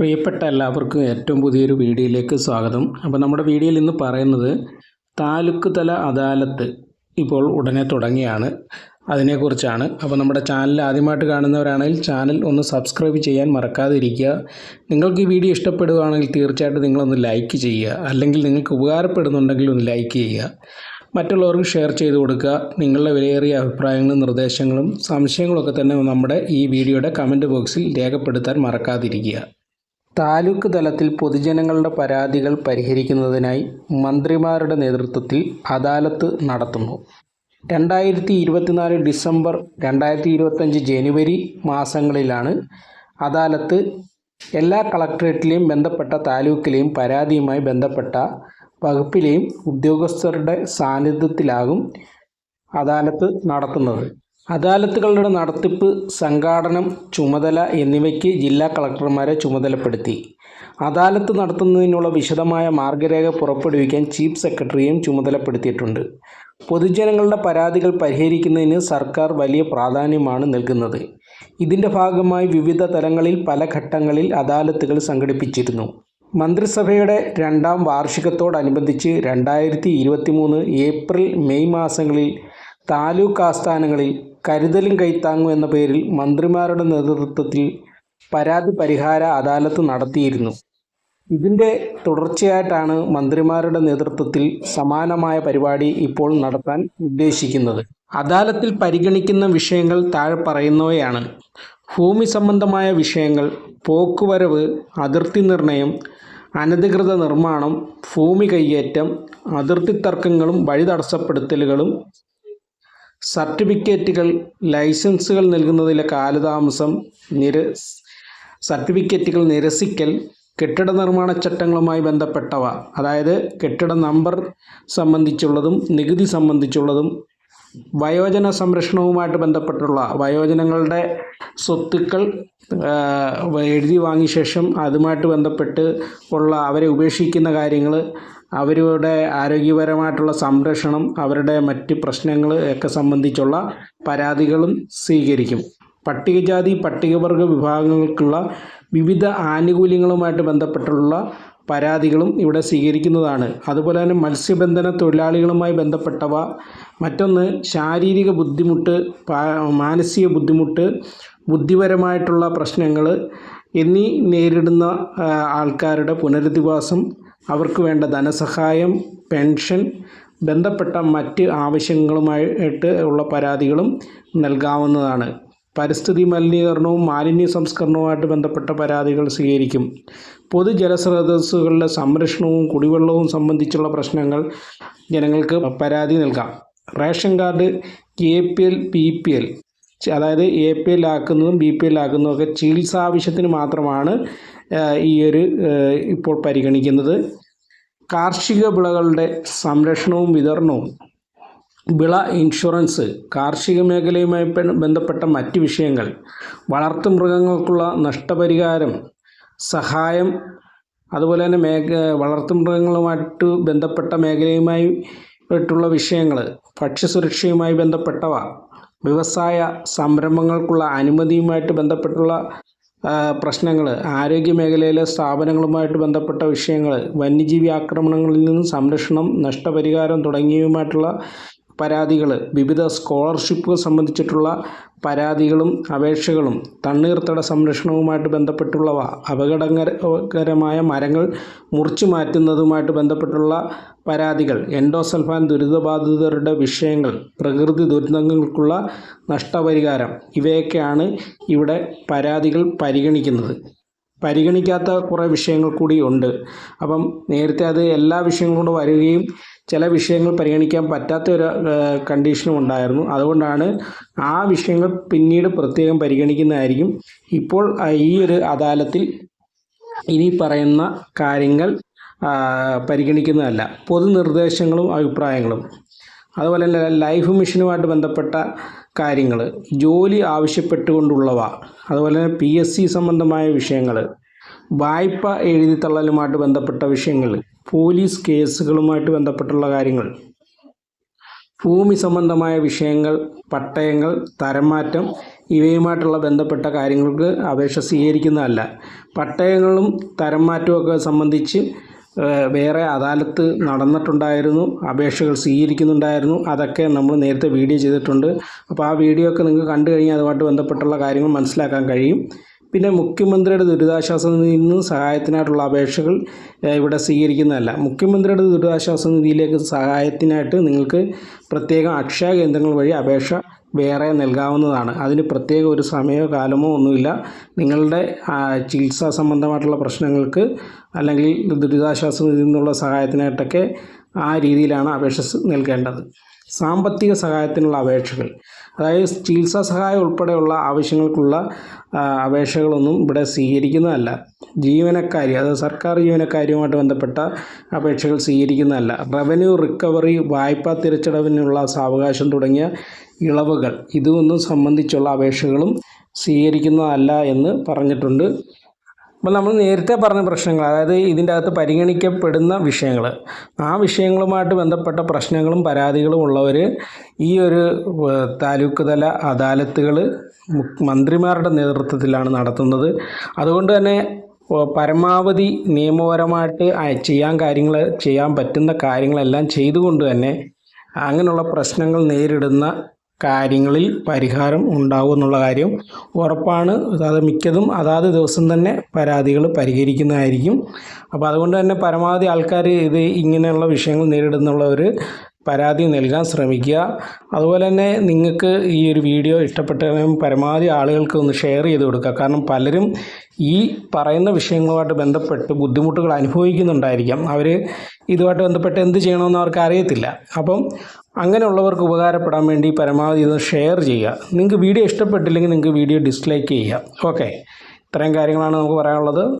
പ്രിയപ്പെട്ട എല്ലാവർക്കും ഏറ്റവും പുതിയൊരു വീഡിയോയിലേക്ക് സ്വാഗതം. അപ്പോൾ നമ്മുടെ വീഡിയോയിൽ ഇന്ന് പറയുന്നത് താലൂക്ക് തല അദാലത്ത് ഇപ്പോൾ ഉടനെ തുടങ്ങിയാണ്. അതിനെക്കുറിച്ചാണ്. അപ്പോൾ നമ്മുടെ ചാനൽ ആദ്യമായിട്ട് കാണുന്നവരാണെങ്കിൽ ചാനൽ ഒന്ന് സബ്സ്ക്രൈബ് ചെയ്യാൻ മറക്കാതിരിക്കുക. നിങ്ങൾക്ക് ഈ വീഡിയോ ഇഷ്ടപ്പെടുകയാണെങ്കിൽ തീർച്ചയായിട്ടും നിങ്ങളൊന്ന് ലൈക്ക് ചെയ്യുക. അല്ലെങ്കിൽ നിങ്ങൾക്ക് ഉപകാരപ്പെടുന്നുണ്ടെങ്കിൽ ഒന്ന് ലൈക്ക് ചെയ്യുക. മറ്റുള്ളവർക്ക് ഷെയർ ചെയ്ത് കൊടുക്കുക. നിങ്ങളുടെ വിലയേറിയ അഭിപ്രായങ്ങളും നിർദ്ദേശങ്ങളും സംശയങ്ങളൊക്കെ തന്നെ നമ്മുടെ ഈ വീഡിയോയുടെ കമന്റ് ബോക്സിൽ രേഖപ്പെടുത്താൻ മറക്കാതിരിക്കുക. താലൂക്ക് തലത്തിൽ പൊതുജനങ്ങളുടെ പരാതികൾ പരിഹരിക്കുന്നതിനായി മന്ത്രിമാരുടെ നേതൃത്വത്തിൽ അദാലത്ത് നടത്തുന്നു. രണ്ടായിരത്തി ഇരുപത്തിനാല് ഡിസംബർ രണ്ടായിരത്തി ഇരുപത്തഞ്ച് ജനുവരി മാസങ്ങളിലാണ് അദാലത്ത് എല്ലാ കളക്ട്രേറ്റിലെയും ബന്ധപ്പെട്ട താലൂക്കിലെയും പരാതിയുമായി ബന്ധപ്പെട്ട വകുപ്പിലെയും ഉദ്യോഗസ്ഥരുടെ സാന്നിധ്യത്തിലാകും അദാലത്ത് നടത്തുന്നത്. അദാലത്തുകളുടെ നടത്തിപ്പ് സംഘാടനം ചുമതല എന്നിവയ്ക്ക് ജില്ലാ കളക്ടർമാരെ ചുമതലപ്പെടുത്തി. അദാലത്ത് നടത്തുന്നതിനുള്ള വിശദമായ മാർഗരേഖ പുറപ്പെടുവിക്കാൻ ചീഫ് സെക്രട്ടറിയും ചുമതലപ്പെടുത്തിയിട്ടുണ്ട്. പൊതുജനങ്ങളുടെ പരാതികൾ പരിഹരിക്കുന്നതിന് സർക്കാർ വലിയ പ്രാധാന്യമാണ് നൽകുന്നത്. ഇതിന്റെ ഭാഗമായി വിവിധ തലങ്ങളിൽ പല ഘട്ടങ്ങളിൽ അദാലത്തുകൾ സംഘടിപ്പിച്ചിരുന്നു. മന്ത്രിസഭയുടെ രണ്ടാം വാർഷികത്തോടനുബന്ധിച്ച് രണ്ടായിരത്തി ഇരുപത്തി മൂന്ന് ഏപ്രിൽ മെയ് മാസങ്ങളിൽ താലൂക്ക് ആസ്ഥാനങ്ങളിൽ കരുതലും കൈത്താങ്ങും എന്ന പേരിൽ മന്ത്രിമാരുടെ നേതൃത്വത്തിൽ പരാതി പരിഹാര അദാലത്ത് നടത്തിയിരുന്നു. ഇതിന്റെ തുടർച്ചയായിട്ടാണ് മന്ത്രിമാരുടെ നേതൃത്വത്തിൽ സമാനമായ പരിപാടി ഇപ്പോൾ നടത്താൻ ഉദ്ദേശിക്കുന്നത്. അദാലത്തിൽ പരിഗണിക്കുന്ന വിഷയങ്ങൾ താഴെ പറയുന്നവയാണ്. ഭൂമി സംബന്ധമായ വിഷയങ്ങൾ പോക്കുവരവ് അതിർത്തി നിർണയം അനധികൃത നിർമ്മാണം ഭൂമി കയ്യേറ്റം അതിർത്തി തർക്കങ്ങളും വഴി തടസ്സപ്പെടുത്തലുകളും സർട്ടിഫിക്കറ്റുകൾ ലൈസൻസുകൾ നൽകുന്നതിലെ കാലതാമസം നിര സർട്ടിഫിക്കറ്റുകൾ നിരസിക്കൽ കെട്ടിട നിർമ്മാണ ചട്ടങ്ങളുമായി ബന്ധപ്പെട്ടവ അതായത് കെട്ടിട നമ്പർ സംബന്ധിച്ചുള്ളതും നികുതി സംബന്ധിച്ചുള്ളതും വയോജന സംരക്ഷണവുമായിട്ട് ബന്ധപ്പെട്ടുള്ള വയോജനങ്ങളുടെ സ്വത്തുക്കൾ എഴുതി വാങ്ങിയ ശേഷം അതുമായിട്ട് ബന്ധപ്പെട്ട് ഉള്ള അവരെ ഉപേക്ഷിക്കുന്ന കാര്യങ്ങൾ അവരുടെ ആരോഗ്യപരമായിട്ടുള്ള സംരക്ഷണം അവരുടെ മറ്റ് പ്രശ്നങ്ങൾ ഒക്കെ സംബന്ധിച്ചുള്ള പരാതികളും സ്വീകരിക്കും. പട്ടികജാതി പട്ടികവർഗ വിഭാഗങ്ങൾക്കുള്ള വിവിധ ആനുകൂല്യങ്ങളുമായിട്ട് ബന്ധപ്പെട്ടുള്ള പരാതികളും ഇവിടെ സ്വീകരിക്കുന്നതാണ്. അതുപോലെ തന്നെ മത്സ്യബന്ധന തൊഴിലാളികളുമായി ബന്ധപ്പെട്ടവ മറ്റൊന്ന് ശാരീരിക ബുദ്ധിമുട്ട് മാനസിക ബുദ്ധിമുട്ട് ബുദ്ധിപരമായിട്ടുള്ള പ്രശ്നങ്ങൾ എന്നീ നേരിടുന്ന ആൾക്കാരുടെ പുനരധിവാസം അവർക്ക് വേണ്ട ധനസഹായം പെൻഷൻ ബന്ധപ്പെട്ട മറ്റ് ആവശ്യങ്ങളുമായിട്ട് ഉള്ള പരാതികളും നൽകാവുന്നതാണ്. പരിസ്ഥിതി മലിനീകരണവും മാലിന്യ സംസ്കരണവുമായിട്ട് ബന്ധപ്പെട്ട പരാതികൾ സ്വീകരിക്കും. പൊതുജലസ്രോതസ്സുകളുടെ സംരക്ഷണവും കുടിവെള്ളവും സംബന്ധിച്ചുള്ള പ്രശ്നങ്ങൾ ജനങ്ങൾക്ക് പരാതി നൽകാം. Ration card A P L P L അതായത് എ പി എൽ ആക്കുന്നതും ബി പി എൽ ആക്കുന്നതും ഒക്കെ ചികിത്സ ആവശ്യത്തിന് മാത്രമാണ് ഈ ഒരു ഇപ്പോൾ പരിഗണിക്കുന്നത്. കാർഷിക വിളകളുടെ സംരക്ഷണവും വിതരണവും വിള ഇൻഷുറൻസ് കാർഷിക മേഖലയുമായി ബന്ധപ്പെട്ട മറ്റ് വിഷയങ്ങൾ വളർത്തുമൃഗങ്ങൾക്കുള്ള നഷ്ടപരിഹാരം സഹായം അതുപോലെ തന്നെ മേഖ വളർത്തുമൃഗങ്ങളുമായിട്ട് ബന്ധപ്പെട്ട മേഖലയുമായി ട്ടുള്ള വിഷയങ്ങൾ ഭക്ഷ്യസുരക്ഷയുമായി ബന്ധപ്പെട്ടവ വ്യവസായ സംരംഭങ്ങൾക്കുള്ള അനുമതിയുമായിട്ട് ബന്ധപ്പെട്ടുള്ള പ്രശ്നങ്ങൾ ആരോഗ്യ മേഖലയിലെ സ്ഥാപനങ്ങളുമായിട്ട് ബന്ധപ്പെട്ട വിഷയങ്ങൾ വന്യജീവി ആക്രമണങ്ങളിൽ നിന്നും സംരക്ഷണം നഷ്ടപരിഹാരം തുടങ്ങിയവയുമായിട്ടുള്ള പരാതികൾ വിവിധ സ്കോളർഷിപ്പുകൾ സംബന്ധിച്ചിട്ടുള്ള പരാതികളും അപേക്ഷകളും തണ്ണീർത്തട സംരക്ഷണവുമായിട്ട് ബന്ധപ്പെട്ടുള്ളവ അപകടകരമായ മരങ്ങൾ മുറിച്ചു മാറ്റുന്നതുമായിട്ട് ബന്ധപ്പെട്ടുള്ള പരാതികൾ എൻഡോസൽഫാൻ ദുരിതബാധിതരുടെ വിഷയങ്ങൾ പ്രകൃതി ദുരന്തങ്ങൾക്കുള്ള നഷ്ടപരിഹാരം ഇവയൊക്കെയാണ് ഇവിടെ പരാതികൾ പരിഗണിക്കുന്നത്. പരിഗണിക്കാത്ത കുറേ വിഷയങ്ങൾ കൂടി ഉണ്ട്. അപ്പം നേരത്തെ അത് എല്ലാ വിഷയങ്ങളും കൊണ്ട് വരികയും ചില വിഷയങ്ങൾ പരിഗണിക്കാൻ പറ്റാത്ത ഒരു കണ്ടീഷനും ഉണ്ടായിരുന്നു. അതുകൊണ്ടാണ് ആ വിഷയങ്ങൾ പിന്നീട് പ്രത്യേകം പരിഗണിക്കുന്നതായിരിക്കും. ഇപ്പോൾ ഈ ഒരു അദാലത്തിൽ ഇനി പറയുന്ന കാര്യങ്ങൾ പരിഗണിക്കുന്നതല്ല. പൊതുനിർദ്ദേശങ്ങളും അഭിപ്രായങ്ങളും. അതുപോലെ തന്നെ ലൈഫ് മിഷനുമായിട്ട് ബന്ധപ്പെട്ട കാര്യങ്ങൾ ജോലി ആവശ്യപ്പെട്ടുകൊണ്ടുള്ളവ അതുപോലെ തന്നെ പി എസ് സി സംബന്ധമായ വിഷയങ്ങൾ വായ്പ എഴുതിത്തള്ളലുമായിട്ട് ബന്ധപ്പെട്ട വിഷയങ്ങൾ പോലീസ് കേസുകളുമായിട്ട് ബന്ധപ്പെട്ടുള്ള കാര്യങ്ങൾ. ഭൂമി സംബന്ധമായ വിഷയങ്ങൾ പട്ടയങ്ങൾ തരംമാറ്റം ഇവയുമായിട്ടുള്ള ബന്ധപ്പെട്ട കാര്യങ്ങൾക്ക് അപേക്ഷ സ്വീകരിക്കുന്നതല്ല. പട്ടയങ്ങളും തരംമാറ്റമൊക്കെ സംബന്ധിച്ച് വേറെ അദാലത്ത് നടന്നിട്ടുണ്ടായിരുന്നു അപേക്ഷകൾ സ്വീകരിക്കുന്നുണ്ടായിരുന്നു. അതൊക്കെ നമ്മൾ നേരത്തെ വീഡിയോ ചെയ്തിട്ടുണ്ട്. അപ്പോൾ ആ വീഡിയോ ഒക്കെ നിങ്ങൾക്ക് കണ്ടു കഴിഞ്ഞാൽ അതുമായിട്ട് ബന്ധപ്പെട്ടുള്ള കാര്യങ്ങൾ മനസ്സിലാക്കാൻ കഴിയും. പിന്നെ മുഖ്യമന്ത്രിയുടെ ദുരിതാശ്വാസ നിധിയിൽ നിന്ന് സഹായത്തിനായിട്ടുള്ള അപേക്ഷകൾ ഇവിടെ സ്വീകരിക്കുന്നതല്ല. മുഖ്യമന്ത്രിയുടെ ദുരിതാശ്വാസ നിധിയിലേക്ക് സഹായത്തിനായിട്ട് നിങ്ങൾക്ക് പ്രത്യേകം അക്ഷയ കേന്ദ്രങ്ങൾ വഴി അപേക്ഷ വേറെ നൽകാവുന്നതാണ്. അതിന് പ്രത്യേക ഒരു സമയമോ കാലമോ ഒന്നുമില്ല. നിങ്ങളുടെ ചികിത്സാ സംബന്ധമായിട്ടുള്ള പ്രശ്നങ്ങൾക്ക് അല്ലെങ്കിൽ ദുരിതാശ്വാസ നിധിയിൽ നിന്നുള്ള സഹായത്തിനായിട്ടൊക്കെ ആ രീതിയിലാണ് അപേക്ഷ നൽകേണ്ടത്. സാമ്പത്തിക സഹായത്തിനുള്ള അപേക്ഷകൾ. അതായത് ചികിത്സാ സഹായം ഉൾപ്പെടെയുള്ള ആവശ്യങ്ങൾക്കുള്ള അപേക്ഷകളൊന്നും ഇവിടെ സ്വീകരിക്കുന്നതല്ല. ജീവനക്കാരി അതായത് സർക്കാർ ജീവനക്കാരിയുമായിട്ട് ബന്ധപ്പെട്ട അപേക്ഷകൾ സ്വീകരിക്കുന്നതല്ല. റവന്യൂ റിക്കവറി വായ്പാ തിരിച്ചടവിനുള്ള സാവകാശം തുടങ്ങിയ ഇളവുകൾ. ഇതൊന്നും സംബന്ധിച്ചുള്ള അപേക്ഷകളും സ്വീകരിക്കുന്നതല്ല എന്ന് പറഞ്ഞിട്ടുണ്ട്. അപ്പോൾ നമ്മൾ നേരത്തെ പറഞ്ഞ പ്രശ്നങ്ങൾ അതായത് ഇതിന്റെ അകത്ത് പരിഗണിക്കപ്പെടുന്ന വിഷയങ്ങൾ ആ വിഷയങ്ങളുമായിട്ട് ബന്ധപ്പെട്ട പ്രശ്നങ്ങളും പരാതികളും ഉള്ളവർ ഈ ഒരു താലൂക്ക് തല അദാലത്തുകൾ മന്ത്രിമാരുടെ നേതൃത്വത്തിലാണ് നടത്തുന്നത്. അതുകൊണ്ട് തന്നെ പരമാവധി നിയമപരമായിട്ട് ചെയ്യാൻ കാര്യങ്ങൾ ചെയ്യാൻ പറ്റുന്ന കാര്യങ്ങളെല്ലാം ചെയ്തുകൊണ്ട് തന്നെ അങ്ങനെയുള്ള പ്രശ്നങ്ങൾ നേരിടുന്ന കാര്യങ്ങളിൽ പരിഹാരം ഉണ്ടാവും എന്നുള്ള കാര്യം ഉറപ്പാണ്. അത് മിക്കതും അതാത് ദിവസം തന്നെ പരാതികൾ പരിഹരിക്കുന്നതായിരിക്കും. അപ്പോൾ അതുകൊണ്ട് തന്നെ പരമാവധി ആൾക്കാർ ഇത് ഇങ്ങനെയുള്ള വിഷയങ്ങൾ നേരിടുന്നുള്ളവർ പരാതി നൽകാൻ ശ്രമിക്കുക. അതുപോലെ തന്നെ നിങ്ങൾക്ക് ഈ ഒരു വീഡിയോ ഇഷ്ടപ്പെട്ടതിനും പരമാവധി ആളുകൾക്ക് ഒന്ന് ഷെയർ ചെയ്ത് കൊടുക്കുക. കാരണം പലരും ഈ പറയുന്ന വിഷയങ്ങളുമായിട്ട് ബന്ധപ്പെട്ട് ബുദ്ധിമുട്ടുകൾ അനുഭവിക്കുന്നുണ്ടായിരിക്കാം. അവർ ഇതുമായിട്ട് ബന്ധപ്പെട്ട് എന്ത് ചെയ്യണമെന്ന് അവർക്ക് അറിയത്തില്ല. അപ്പം അങ്ങനെയുള്ളവർക്ക് ഉപകാരപ്പെടാൻ വേണ്ടി പരമാവധി ഇത് ഷെയർ ചെയ്യുക. നിങ്ങൾക്ക് വീഡിയോ ഇഷ്ടപ്പെട്ടില്ലെങ്കിൽ നിങ്ങൾക്ക് വീഡിയോ ഡിസ്ലൈക്ക് ചെയ്യുക. ഓക്കെ. ഇത്രയും കാര്യങ്ങളാണ് നമുക്ക് പറയാനുള്ളത്.